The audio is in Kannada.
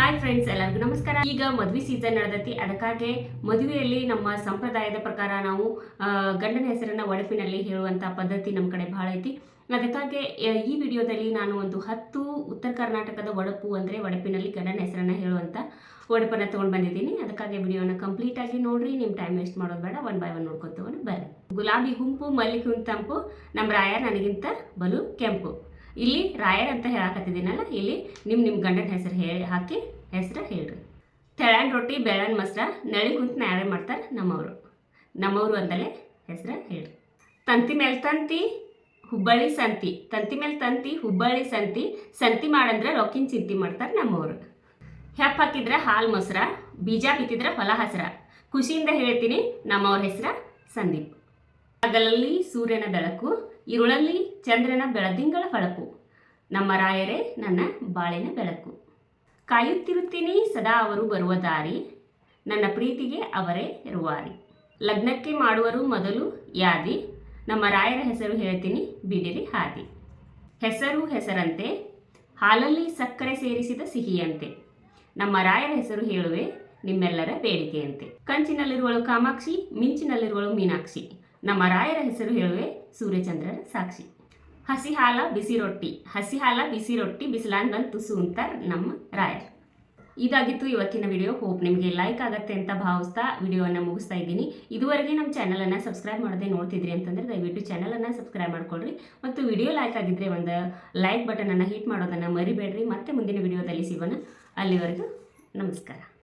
ಹಾಯ್ ಫ್ರೆಂಡ್ಸ್ ಎಲ್ಲರಿಗೂ ನಮಸ್ಕಾರ. ಈಗ ಮದುವೆ ಸೀಸನ್ ನಡೆದೈತಿ. ಅದಕ್ಕಾಗಿ ಮದುವೆಯಲ್ಲಿ ನಮ್ಮ ಸಂಪ್ರದಾಯದ ಪ್ರಕಾರ ನಾವು ಗಂಡನ ಹೆಸರನ್ನ ಒಡಪಿನಲ್ಲಿ ಹೇಳುವಂಥ ಪದ್ಧತಿ ನಮ್ಮ ಕಡೆ ಭಾಳ ಐತಿ. ಅದಕ್ಕಾಗಿ ಈ ವಿಡಿಯೋದಲ್ಲಿ ನಾನು ಒಂದು ಹತ್ತು ಉತ್ತರ ಕರ್ನಾಟಕದ ಒಡಪು ಅಂದರೆ ಒಡಪಿನಲ್ಲಿ ಗಂಡನ ಹೆಸರನ್ನ ಹೇಳುವಂಥ ಒಡಪನ್ನ ತೊಗೊಂಡು ಬಂದಿದ್ದೀನಿ. ಅದಕ್ಕಾಗಿ ವಿಡಿಯೋನ ಕಂಪ್ಲೀಟ್ ಆಗಿ ನೋಡ್ರಿ. ನಿಮ್ಮ ಟೈಮ್ ವೇಸ್ಟ್ ಮಾಡೋದು ಬೇಡ. ಒನ್ ಬೈ ಒನ್ ನೋಡ್ಕೊತ ಹೋಗೋಣ ಬರ್ರಿ. ಗುಲಾಬಿ ಗುಂಪು ಮಲ್ಲಿಗೆ ಹುಂಪು ತಂಪು ನಮ್ಮ ರಾಯ ನನಗಿಂತ ಬಲು ಕೆಂಪು. ಇಲ್ಲಿ ರಾಯರ್ ಅಂತ ಹೇಳಕತ್ತಿದ್ದೀನಲ್ಲ, ಇಲ್ಲಿ ನಿಮ್ಮ ನಿಮ್ಮ ಗಂಡನ ಹೆಸರು ಹೇಳಿ ಹಾಕಿ ಹೆಸರು ಹೇಳ್ರಿ. ತೆಳನ್ ರೊಟ್ಟಿ ಬೆಳನ್ ಮೊಸರ, ನಳಿ ಕುಂತನ ಯಾರೇ ಮಾಡ್ತಾರೆ ನಮ್ಮವರು. ನಮ್ಮವರು ಅಂದಲೇ ಹೆಸರು ಹೇಳ್ರಿ. ತಂತಿ ಮೇಲೆ ತಂತಿ, ಹುಬ್ಬಳ್ಳಿ ಸಂತಿ. ತಂತಿ ಮೇಲೆ ತಂತಿ, ಹುಬ್ಬಳ್ಳಿ ಸಂತಿ. ಸಂತಿ ಮಾಡಂದ್ರೆ ರೊಕ್ಕಿನ ಚಿಂತಿ ಮಾಡ್ತಾರೆ ನಮ್ಮವರು. ಹೆಪ್ಪ ಹಾಕಿದ್ರೆ ಹಾಲು ಮೊಸರ, ಬೀಜ ಬಿತ್ತಿದ್ರೆ ಹೊಲ ಹಸ್ರ. ಖುಷಿಯಿಂದ ಹೇಳ್ತೀನಿ ನಮ್ಮವ್ರ ಹೆಸರ ಸಂದೀಪ್. ಹಗಲಲ್ಲಿ ಸೂರ್ಯನ ಬೆಳಕು ಇರುಳಲ್ಲಿ ಚಂದ್ರನ ಬೆಳದಿಂಗಳ ಹೊಳಪು. ನಮ್ಮ ರಾಯರೇ, ನನ್ನ ಬಾಳಿನ ಬೆಳಕು. ಕಾಯುತ್ತಿರುತ್ತೀನಿ ಸದಾ ಅವರು ಬರುವ ದಾರಿ, ನನ್ನ ಪ್ರೀತಿಗೆ ಅವರೇ ರುವಾರಿ. ಲಗ್ನಕ್ಕೆ ಮಾಡುವರು ಮೊದಲು ಯಾದಿ, ನಮ್ಮ ರಾಯರ ಹೆಸರು ಹೇಳ್ತೀನಿ ಬಿಡಿರಿ ಹಾದಿ. ಹೆಸರು ಹೆಸರಂತೆ, ಹಾಲಲ್ಲಿ ಸಕ್ಕರೆ ಸೇರಿಸಿದ ಸಿಹಿಯಂತೆ. ನಮ್ಮ ರಾಯರ ಹೆಸರು ಹೇಳುವೆ, ನಿಮ್ಮೆಲ್ಲರ ಬೇಡಿಕೆಯಂತೆ. ಕಂಚಿನಲ್ಲಿರುವಳು ಕಾಮಾಕ್ಷಿ, ಮಿಂಚಿನಲ್ಲಿರುವಳು ಮೀನಾಕ್ಷಿ. ನಮ್ಮ ರಾಯರ ಹೆಸರು ಹೇಳುವೆ ಸೂರ್ಯಚಂದ್ರರ ಸಾಕ್ಷಿ. ಹಸಿ ಹಾಲ ಬಿಸಿ ರೊಟ್ಟಿ ಹಸಿ ಹಾಲ ಬಿಸಿ ರೊಟ್ಟಿ ಬಿಸಿಲಾನ್ ಬಂದು ತುಸು ಅಂತಾರೆ ನಮ್ಮ ರಾಯರ್. ಇದಾಗಿತ್ತು ಇವತ್ತಿನ ವಿಡಿಯೋ. ಹೋಪ್ ನಿಮಗೆ ಲೈಕ್ ಆಗುತ್ತೆ ಅಂತ ಭಾವಿಸ್ತಾ ವಿಡಿಯೋವನ್ನು ಮುಗಿಸ್ತಾ ಇದ್ದೀನಿ. ಇದುವರೆಗೆ ನಮ್ಮ ಚಾನಲನ್ನು ಸಬ್ಸ್ಕ್ರೈಬ್ ಮಾಡದೆ ನೋಡ್ತಿದ್ರಿ ಅಂತಂದರೆ ದಯವಿಟ್ಟು ಚಾನಲನ್ನು ಸಬ್ಸ್ಕ್ರೈಬ್ ಮಾಡ್ಕೊಳ್ರಿ. ಮತ್ತು ವಿಡಿಯೋ ಲೈಕ್ ಆಗಿದ್ದರೆ ಒಂದು ಲೈಕ್ ಬಟನನ್ನು ಹಿಟ್ ಮಾಡೋದನ್ನು ಮರಿಬೇಡ್ರಿ. ಮತ್ತೆ ಮುಂದಿನ ವಿಡಿಯೋದಲ್ಲಿ ಸಿಗೋಣ. ಅಲ್ಲಿವರೆಗೂ ನಮಸ್ಕಾರ.